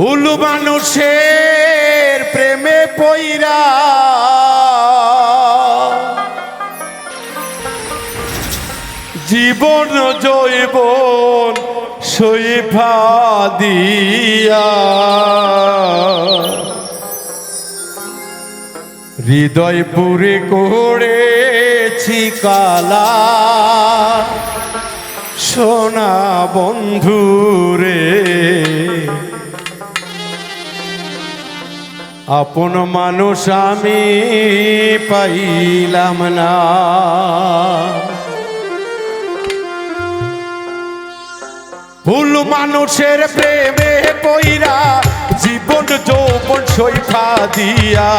ভুল মানুষের প্রেমে পইরা। জীবন জৈবন সইফা দিয়া। হৃদয় পুরে করেছি কালা। সোনা বন্ধুরে আপন মানুষ আমি পাইলাম না। ভুল মানুষের প্রেমে পইরা জীবন যৌবন সৈফা দিয়া।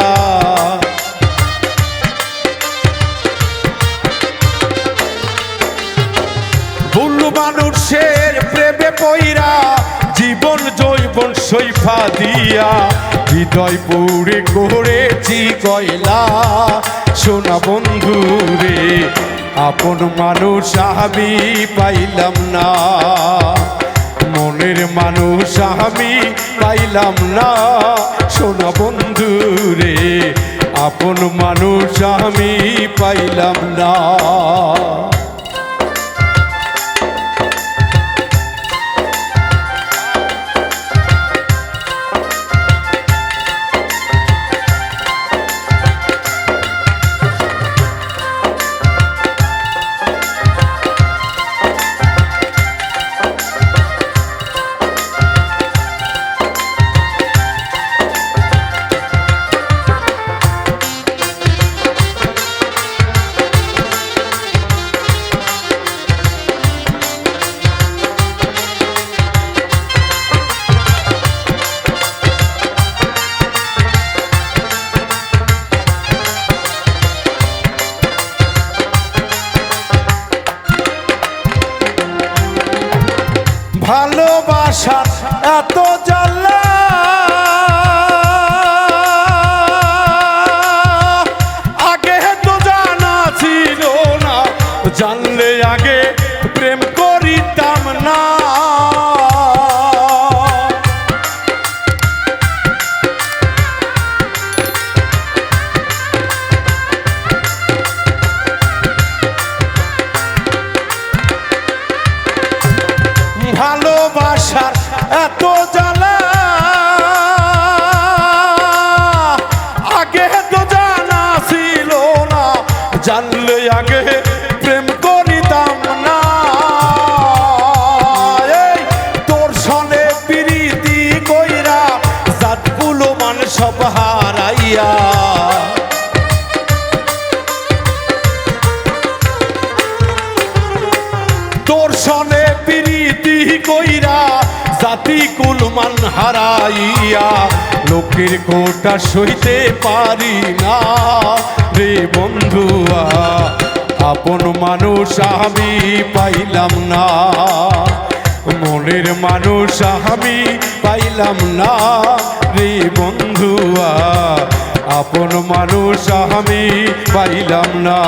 ভুল মানুষের প্রেমে পইরা জীবন জৈবন সৈফা দিয়া হৃদয় পুরে করেছি কয়লা, সোনা বন্ধু রে, আপন মানুষ আমি পাইলাম না। মনের মানুষ আমি পাইলাম না, সোনা বন্ধু রে, আপন মানুষ আমি পাইলাম না। এত জ্বালা ছিল না, জানলে আগে প্রেম করিতাম না। তোর সনে প্রীতি কইরা জাতগুলো মান সব হারাইয়া জাতি কুলমান হারাইয়া, লোকের কোটা সইতে পারি না। রে বন্ধুয়া, আপন মানুষ আমি পাইলাম না। মনের মানুষ আমি পাইলাম না। রে বন্ধুয়া, আপন মানুষ আমি পাইলাম না।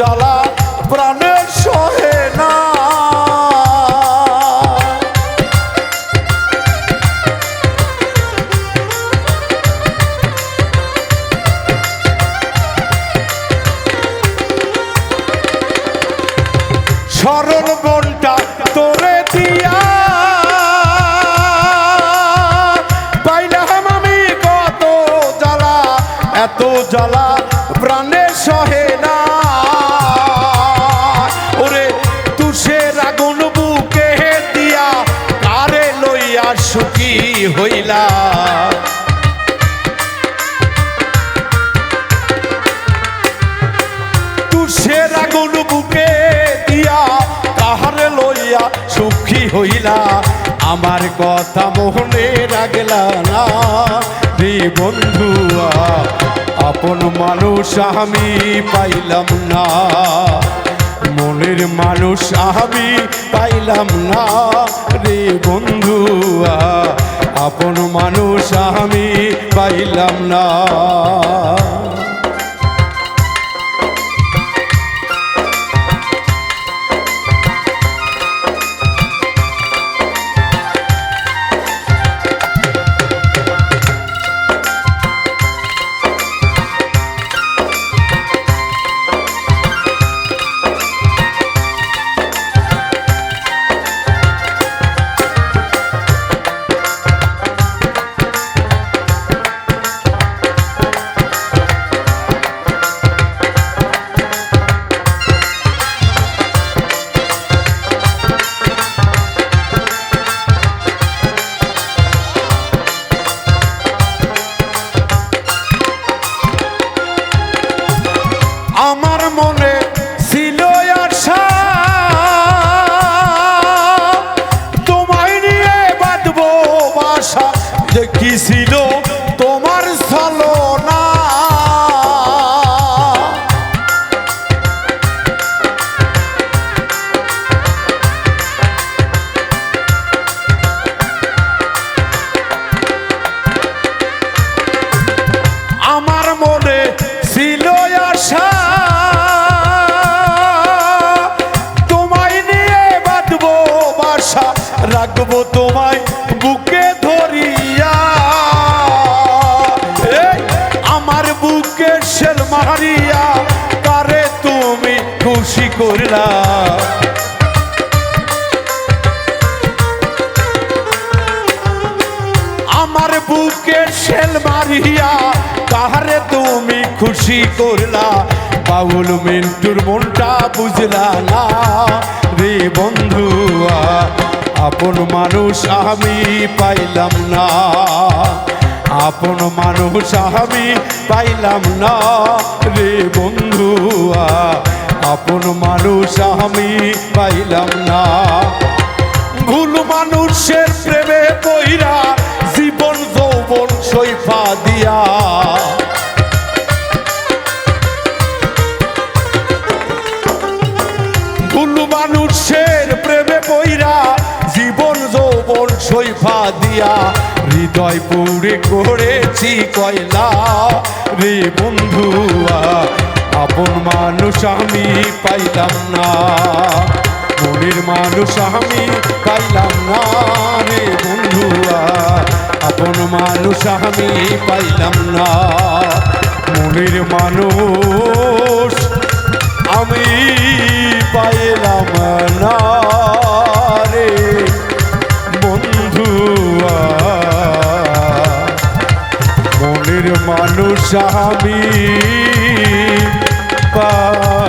জ্বালা প্রাণে সহে না। দিয়া। আমি কত জ্বালা এত জ্বালা হইলা তুষের আগুন বুকে দিয়া কাহারে লইয়া সুখী হইলা। আমার কথা মোহনে রাগলা না রে বন্ধুয়া আপন মানুষ আমি পাইলাম না। মনের মানুষ আমি পাইলাম না রে বন্ধু আপন মানুষ আমি পাইলাম না। মনে ছিল আশা। তোমায় নিয়ে বাঁধবো বাসা যে কি ছিল তোমার ছলনা। আমার মনে করলা আমার বুকে শেল মারিয়া, কাহারে তুমি খুশি করলা? বাউল মিন্টুর মনটা বুঝলা না। রে বন্ধুয়া আপন মানুষ আমি পাইলাম না। আপন মানুষ আমি পাইলাম না। রে বন্ধুয়া আপন মানুষ আমি পাইলাম না। ভুল মানুষের প্রেমে কইরা জীবন যৌবন সৈফা দিয়া। ভুল মানুষের প্রেমে কইরা জীবন যৌবন সৈফা দিয়া। হৃদয় পুরে করেছি কয়লা রে বন্ধুয়া আপন মানুষ আমি পাইলাম না। মনের মানুষ আমি পাইলাম না রে বন্ধুয়া আপন মানুষ আমি পাইলাম না। মনের মানুষ আমি পাইলাম না রে বন্ধুয়া মনের মানুষ আমি পাইলাম না